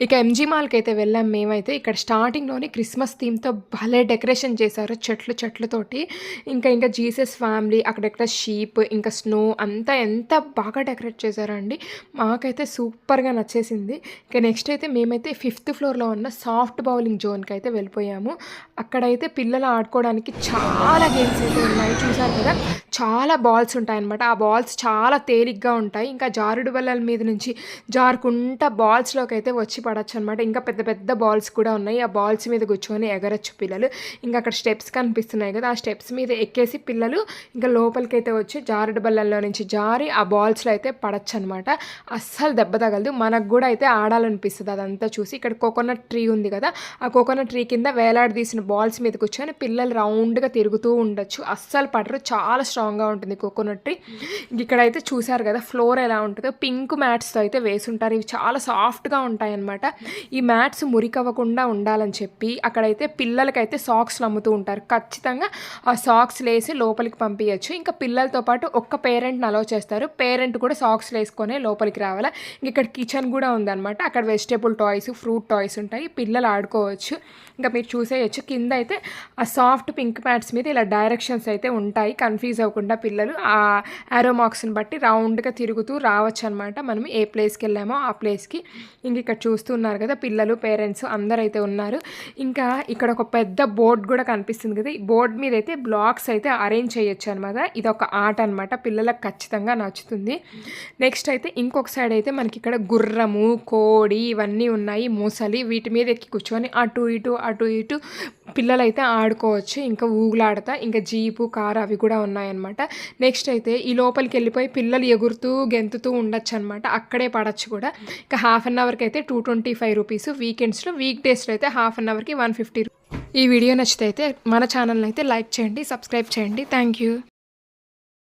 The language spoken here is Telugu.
ఇక ఎంజీ మాల్కి అయితే వెళ్ళాం మేమైతే. ఇక్కడ స్టార్టింగ్లోనే క్రిస్మస్ థీమ్తో భలే డెకరేషన్ చేశారు చెట్లు చెట్లతోటి. ఇంకా ఇంకా జీసస్ ఫ్యామిలీ అక్కడక్కడ షీప్ ఇంకా స్నో అంతా ఎంత బాగా డెకరేట్ చేశారండి. మాకైతే సూపర్గా నచ్చేసింది. ఇక నెక్స్ట్ అయితే మేమైతే ఫిఫ్త్ ఫ్లోర్లో ఉన్న సాఫ్ట్ బౌలింగ్ జోన్కి అయితే వెళ్ళిపోయాము. అక్కడైతే పిల్లలు ఆడుకోవడానికి చాలా గేమ్స్ అయితే ఉన్నాయి. చూసారు కదా? చాలా బాల్స్ ఉంటాయన్నమాట. ఆ బాల్స్ చాలా తేలిగ్గా ఉంటాయి. ఇంకా జారుడు బల్లల మీద నుంచి జారుకుంటా బాల్స్లోకి అయితే వచ్చి పడచ్చు అనమాట ఇంకా పెద్ద పెద్ద బాల్స్ కూడా ఉన్నాయి. ఆ బాల్స్ మీద కూర్చొని ఎగరచ్చు పిల్లలు. ఇంకా అక్కడ స్టెప్స్ కనిపిస్తున్నాయి కదా ఆ స్టెప్స్ మీద ఎక్కేసి పిల్లలు ఇంకా లోపలికైతే వచ్చి జారుడు బల్లల్లో నుంచి జారి ఆ బాల్స్లో అయితే పడచ్చు అనమాట అస్సలు దెబ్బ తగలదు. మనకు కూడా అయితే ఆడాలనిపిస్తుంది అదంతా చూసి. ఇక్కడ కోకోనట్ ట్రీ ఉంది కదా ఆ కోకోనట్ ట్రీ కింద వేలాడదీసిన బాల్స్ మీద కూర్చొని పిల్లలు రౌండ్గా తిరుగుతూ ఉండొచ్చు. అస్సలు పడరు. చాలా స్ట్రాంగ్గా ఉంటుంది కోకోనట్ ట్రీ. ఇక్కడైతే చూశారు చూసారు కదా ఫ్లోర్ ఎలా ఉంటుందో. పింక్ మ్యాట్స్తో అయితే వేసుంటారు. ఇవి చాలా సాఫ్ట్గా ఉంటాయి అనమాట ఈ మ్యాట్స్ మురికవ్వకుండా ఉండాలని చెప్పి అక్కడైతే పిల్లలకైతే సాక్స్లు అమ్ముతూ ఉంటారు. ఖచ్చితంగా ఆ సాక్స్ లేసి లోపలికి పంపించచ్చు ఇంకా పిల్లలతో పాటు ఒక్క పేరెంట్ని అలో చేస్తారు. పేరెంట్ కూడా సాక్స్ వేసుకొని లోపలికి రావాలా? ఇంక ఇక్కడ కిచెన్ కూడా ఉందన్నమాట. అక్కడ వెజిటేబుల్ టాయ్స్ ఫ్రూట్ టాయ్స్ ఉంటాయి. పిల్లలు ఆడుకోవచ్చు. ఇంకా మీరు చూసేయచ్చు. కింద అయితే ఆ సాఫ్ట్ పింక్ మ్యాట్స్ మీద ఇలా డైరెక్షన్స్ అయితే ఉంటాయి. కన్ఫ్యూజ్ అవ్వకుండా పిల్లలు ఆ ఆరో బట్టి రౌండ్గా తిరుగుతూ రావచ్చు అనమాట మనం ఏ ప్లేస్కి వెళ్ళామో ఆ ప్లేస్కి. ఇంక ఇక్కడ చూస్తూ చూస్తున్నారు కదా పిల్లలు పేరెంట్స్ అందరైతే అయితే ఉన్నారు. ఇంకా ఇక్కడ ఒక పెద్ద బోర్డ్ కూడా కనిపిస్తుంది కదా. ఈ బోర్డ్ మీద అయితే బ్లాక్స్ అయితే అరేంజ్ చేయొచ్చు అనమాట ఇది ఒక ఆట అనమాట పిల్లలకు ఖచ్చితంగా నచ్చుతుంది. నెక్స్ట్ అయితే ఇంకొక సైడ్ అయితే మనకి ఇక్కడ గుర్రము కోడి ఇవన్నీ ఉన్నాయి. మూసలి వీటి మీద ఎక్కి కూర్చొని అటు ఇటు అటు ఇటు పిల్లలు అయితే ఆడుకోవచ్చు ఇంకా ఊగులాడతా ఇంకా జీపు కారు అవి కూడా ఉన్నాయన్నమాట. నెక్స్ట్ అయితే ఈ లోపలికి వెళ్ళిపోయి పిల్లలు ఎగురుతూ గెంతుతూ ఉండొచ్చు అనమాట అక్కడే పడచ్చు కూడా. ఇంకా హాఫ్ అన్ అవర్కి అయితే టూ ట్వంటీ ఫైవ్ రూపీస్ వీకెండ్స్లో వీక్ డేస్లో అయితే హాఫ్ అన్ అవర్కి వన్ ఫిఫ్టీ ఈ వీడియో నచ్చితే అయితే మన ఛానల్ని అయితే లైక్ చేయండి సబ్స్క్రైబ్ చేయండి. Thank you